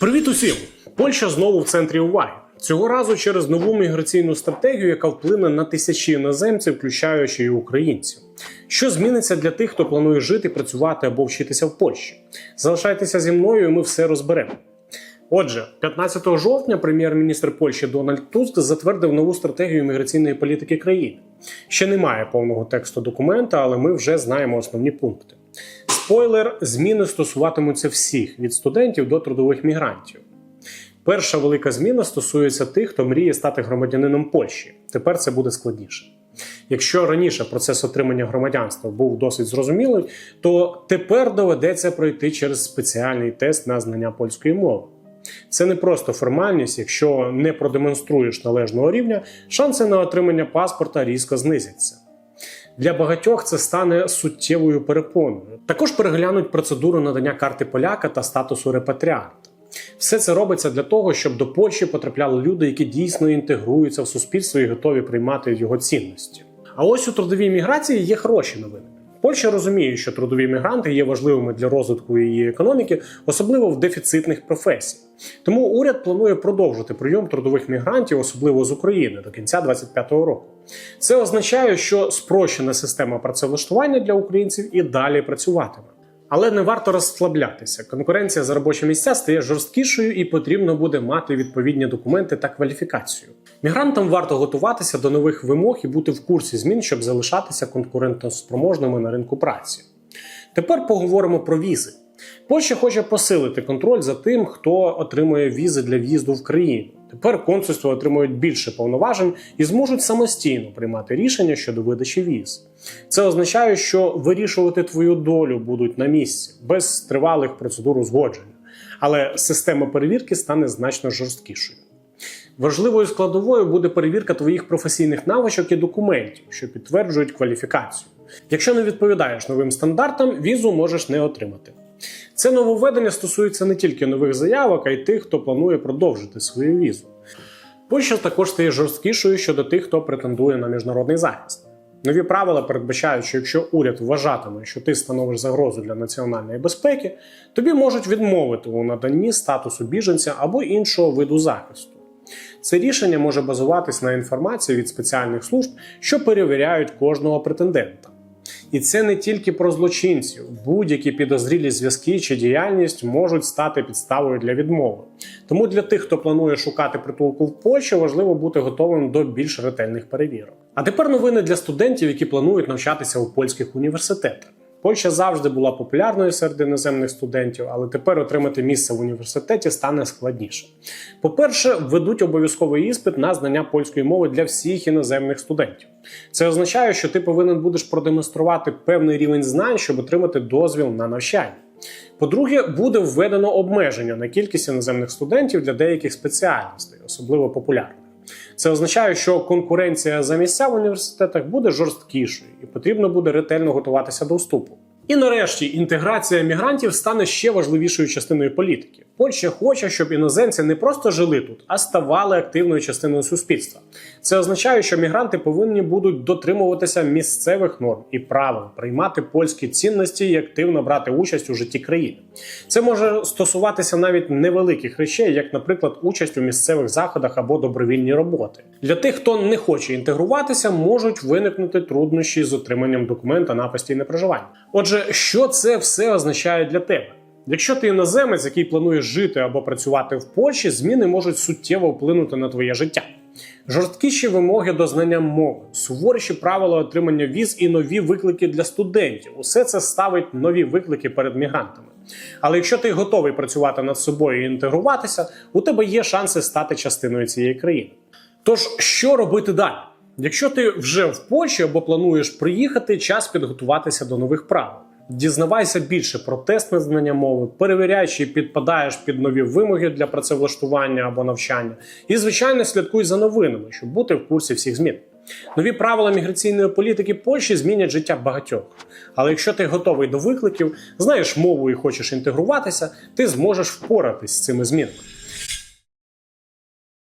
Привіт усім! Польща знову в центрі уваги. Цього разу через нову міграційну стратегію, яка вплине на тисячі іноземців, включаючи і українців. Що зміниться для тих, хто планує жити, працювати або вчитися в Польщі? Залишайтеся зі мною, і ми все розберемо. Отже, 15 жовтня прем'єр-міністр Польщі Дональд Туск затвердив нову стратегію міграційної політики країни. Ще немає повного тексту документа, але ми вже знаємо основні пункти. Спойлер: зміни стосуватимуться всіх від студентів до трудових мігрантів. Перша велика зміна стосується тих, хто мріє стати громадянином Польщі. Тепер це буде складніше. Якщо раніше процес отримання громадянства був досить зрозумілий, то тепер доведеться пройти через спеціальний тест на знання польської мови. Це не просто формальність, якщо не продемонструєш належного рівня, шанси на отримання паспорта різко знизяться. Для багатьох це стане суттєвою перепоною. Також переглянуть процедуру надання карти поляка та статусу репатріанта. Все це робиться для того, щоб до Польщі потрапляли люди, які дійсно інтегруються в суспільство і готові приймати його цінності. А ось у трудовій міграції є хороші новини. Польща розуміє, що трудові мігранти є важливими для розвитку її економіки, особливо в дефіцитних професіях. Тому уряд планує продовжити прийом трудових мігрантів, особливо з України, до кінця 2025 року. Це означає, що спрощена система працевлаштування для українців і далі працюватиме. Але не варто розслаблятися. Конкуренція за робочі місця стає жорсткішою і потрібно буде мати відповідні документи та кваліфікацію. Мігрантам варто готуватися до нових вимог і бути в курсі змін, щоб залишатися конкурентоспроможними на ринку праці. Тепер поговоримо про візи. Польща хоче посилити контроль за тим, хто отримує візи для в'їзду в країну. Тепер консульства отримують більше повноважень і зможуть самостійно приймати рішення щодо видачі віз. Це означає, що вирішувати твою долю будуть на місці без тривалих процедур узгодження. Але система перевірки стане значно жорсткішою. Важливою складовою буде перевірка твоїх професійних навичок і документів, що підтверджують кваліфікацію. Якщо не відповідаєш новим стандартам, візу можеш не отримати. Це нововведення стосується не тільки нових заявок, а й тих, хто планує продовжити свою візу. Польща також стає жорсткішою щодо тих, хто претендує на міжнародний захист. Нові правила передбачають, що якщо уряд вважатиме, що ти становиш загрозу для національної безпеки, тобі можуть відмовити у наданні статусу біженця або іншого виду захисту. Це рішення може базуватись на інформації від спеціальних служб, що перевіряють кожного претендента. І це не тільки про злочинців. Будь-які підозрілі зв'язки чи діяльність можуть стати підставою для відмови. Тому для тих, хто планує шукати притулку в Польщі, важливо бути готовим до більш ретельних перевірок. А тепер новини для студентів, які планують навчатися у польських університетах. Польща завжди була популярною серед іноземних студентів, але тепер отримати місце в університеті стане складніше. По-перше, введуть обов'язковий іспит на знання польської мови для всіх іноземних студентів. Це означає, що ти повинен будеш продемонструвати певний рівень знань, щоб отримати дозвіл на навчання. По-друге, буде введено обмеження на кількість іноземних студентів для деяких спеціальностей, особливо популярних. Це означає, що конкуренція за місця в університетах буде жорсткішою і потрібно буде ретельно готуватися до вступу. І нарешті інтеграція мігрантів стане ще важливішою частиною політики. Польща хоче, щоб іноземці не просто жили тут, а ставали активною частиною суспільства. Це означає, що мігранти повинні будуть дотримуватися місцевих норм і правил, приймати польські цінності і активно брати участь у житті країни. Це може стосуватися навіть невеликих речей, як, наприклад, участь у місцевих заходах або добровільні роботи. Для тих, хто не хоче інтегруватися, можуть виникнути труднощі з отриманням документа на постійне проживання. Отже, що це все означає для тебе? Якщо ти іноземець, який планує жити або працювати в Польщі, зміни можуть суттєво вплинути на твоє життя. Жорсткіші вимоги до знання мови, суворіші правила отримання віз і нові виклики для студентів. Усе це ставить нові виклики перед мігрантами. Але якщо ти готовий працювати над собою і інтегруватися, у тебе є шанси стати частиною цієї країни. Тож, що робити далі? Якщо ти вже в Польщі або плануєш приїхати, час підготуватися до нових правил. Дізнавайся більше про тест на знання мови, перевіряй, чи підпадаєш під нові вимоги для працевлаштування або навчання. І, звичайно, слідкуй за новинами, щоб бути в курсі всіх змін. Нові правила міграційної політики Польщі змінять життя багатьох. Але якщо ти готовий до викликів, знаєш мову і хочеш інтегруватися, ти зможеш впоратись з цими змінами.